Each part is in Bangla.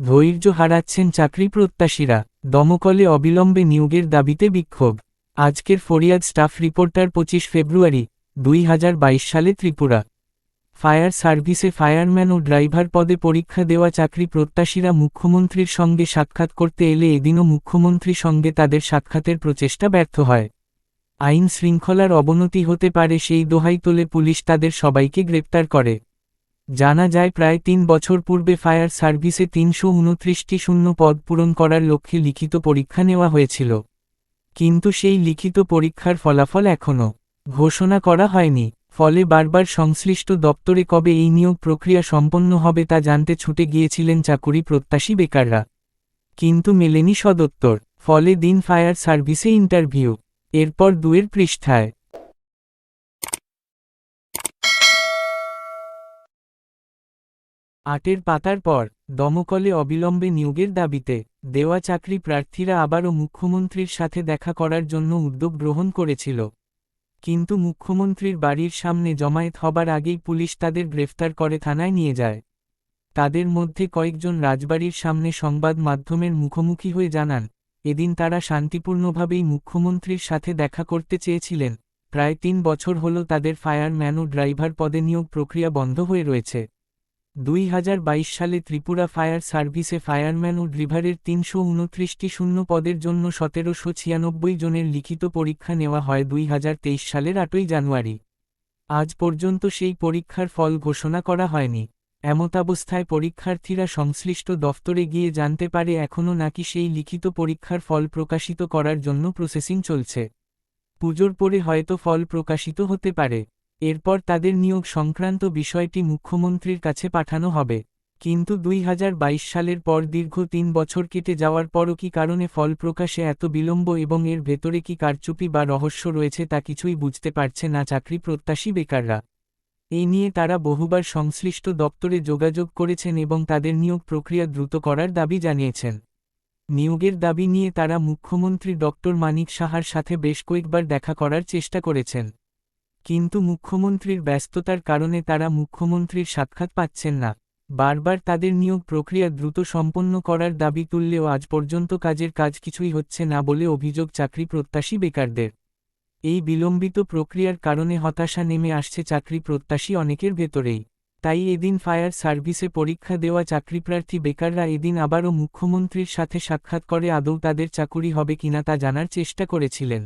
ধৈর্য হারাচ্ছেন চাকরি প্রত্যাশীরা। দমকলে অবিলম্বে নিয়োগের দাবিতে বিক্ষোভ। আজকের ফরিয়াদ স্টাফ রিপোর্টার পঁচিশ ফেব্রুয়ারি, দুই হাজার বাইশ সালে ত্রিপুরা। ফায়ার সার্ভিসে ফায়ারম্যান ও ড্রাইভার পদে পরীক্ষা দেওয়া চাকরি প্রত্যাশীরা মুখ্যমন্ত্রীর সঙ্গে সাক্ষাৎ করতে এলে এদিনও মুখ্যমন্ত্রী সঙ্গে তাদের সাক্ষাতের প্রচেষ্টা ব্যর্থ হয়। আইন শৃঙ্খলার অবনতি হতে পারে সেই দোহাই তোলে পুলিশ তাদের সবাইকে গ্রেপ্তার করে। জানা যায় প্রায় তিন বছর পূর্বে ফায়ার সার্ভিসে তিনশো উনত্রিশটি শূন্য পদ পূরণ করার লক্ষ্যে লিখিত পরীক্ষা নেওয়া হয়েছিল। কিন্তু সেই লিখিত পরীক্ষার ফলাফল এখনও ঘোষণা করা হয়নি, ফলে বারবার সংশ্লিষ্ট দপ্তরে কবে এই নিয়োগ প্রক্রিয়া সম্পন্ন হবে তা জানতে ছুটে গিয়েছিলেন চাকুরি প্রত্যাশী বেকাররা। কিন্তু মেলেনি সদত্তর, ফলে দিন ফায়ার সার্ভিসে ইন্টারভিউ, এরপর দুয়ের পৃষ্ঠায় আটের পাতার পর দমকলে অবিলম্বে নিয়োগের দাবিতে দেওয়া চাকরি প্রার্থীরা আবারও মুখ্যমন্ত্রীর সাথে দেখা করার জন্য উদ্যোগ গ্রহণ করেছিল। কিন্তু মুখ্যমন্ত্রীর বাড়ির সামনে জমায়েত হবার আগেই পুলিশ তাদের গ্রেফতার করে থানায় নিয়ে যায়। তাদের মধ্যে কয়েকজন রাজবাড়ির সামনে সংবাদ মাধ্যমের মুখোমুখি হয়ে জানান, এদিন তারা শান্তিপূর্ণভাবেই মুখ্যমন্ত্রীর সাথে দেখা করতে চেয়েছিলেন। প্রায় তিন বছর হল তাদের ফায়ারম্যান ও ড্রাইভার পদে নিয়োগ প্রক্রিয়া বন্ধ হয়ে রয়েছে। দুই হাজার বাইশ সালে ত্রিপুরা ফায়ার সার্ভিসে ফায়ারম্যান ও ড্রিভারের তিনশো উনত্রিশটি শূন্য পদের জন্য সতেরোশো ছিয়ানব্বই জনের লিখিত পরীক্ষা নেওয়া হয় দুই হাজার তেইশ সালের আটই জানুয়ারি। আজ পর্যন্ত সেই পরীক্ষার ফল ঘোষণা করা হয়নি। এমতাবস্থায় পরীক্ষার্থীরা সংশ্লিষ্ট দফতরে গিয়ে জানতে পারে এখনও নাকি সেই লিখিত পরীক্ষার ফল প্রকাশিত করার জন্য প্রসেসিং চলছে। পুজোর পরে হয়তো ফল প্রকাশিত হতে পারে। এরপর তাদের নিয়োগ সংক্রান্ত বিষয়টি মুখ্যমন্ত্রীর কাছে পাঠানো হবে। কিন্তু দুই হাজার বাইশ সালের পর দীর্ঘ তিন বছর কেটে যাওয়ার পরও কি কারণে ফল প্রকাশে এত বিলম্ব এবং এর ভেতরে কি কারচুপি বা রহস্য রয়েছে তা কিছুই বুঝতে পারছে না চাকরি প্রত্যাশী বেকাররা। এই নিয়ে তারা বহুবার সংশ্লিষ্ট দপ্তরে যোগাযোগ করেছেন এবং তাদের নিয়োগ প্রক্রিয়া দ্রুত করার দাবি জানিয়েছেন। নিয়োগের দাবি নিয়ে তারা মুখ্যমন্ত্রী ডক্টর মানিক সাহার সাথে বেশ কয়েকবার দেখা করার চেষ্টা করেছেন। কিন্তু মুখ্যমন্ত্রীর ব্যস্ততার কারণে তারা মুখ্যমন্ত্রীর সাক্ষাৎ পাচ্ছেন না। বারবার তাদের নিয়োগ প্রক্রিয়া দ্রুত সম্পন্ন করার দাবি তুললেও আজ পর্যন্ত কাজের কাজ কিছুই হচ্ছে না বলে অভিযোগ চাকরি প্রত্যাশী বেকারদের। এই বিলম্বিত প্রক্রিয়ার কারণে হতাশা নেমে আসছে চাকরি প্রত্যাশী অনেকের ভেতরেই। তাই এদিন ফায়ার সার্ভিসে পরীক্ষা দেওয়া চাকরিপ্রার্থী বেকাররা এদিন আবারও মুখ্যমন্ত্রীর সাথে সাক্ষাৎ করে আদৌ তাদের চাকুরি হবে কিনা তা জানার চেষ্টা করেছিলেন।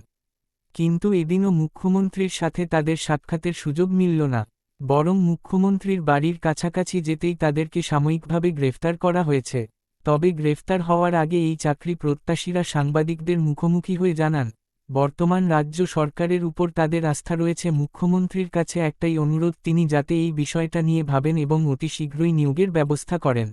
কিন্তু এদিনও মুখ্যমন্ত্রীর সাথে তাদের সাক্ষাতের সুযোগ মিলল না, বরং মুখ্যমন্ত্রীর বাড়ির কাছাকাছি যেতেই তাদেরকে সাময়িকভাবে গ্রেফতার করা হয়েছে। তবে গ্রেফতার হওয়ার আগে এই চাকরি প্রত্যাশীরা সাংবাদিকদের মুখোমুখি হয়ে জানান, বর্তমান রাজ্য সরকারের উপর তাদের আস্থা রয়েছে। মুখ্যমন্ত্রীর কাছে একটাই অনুরোধ, তিনি যাতে এই বিষয়টা নিয়ে ভাবেন এবং অতি শীঘ্রই নিয়োগের ব্যবস্থা করেন।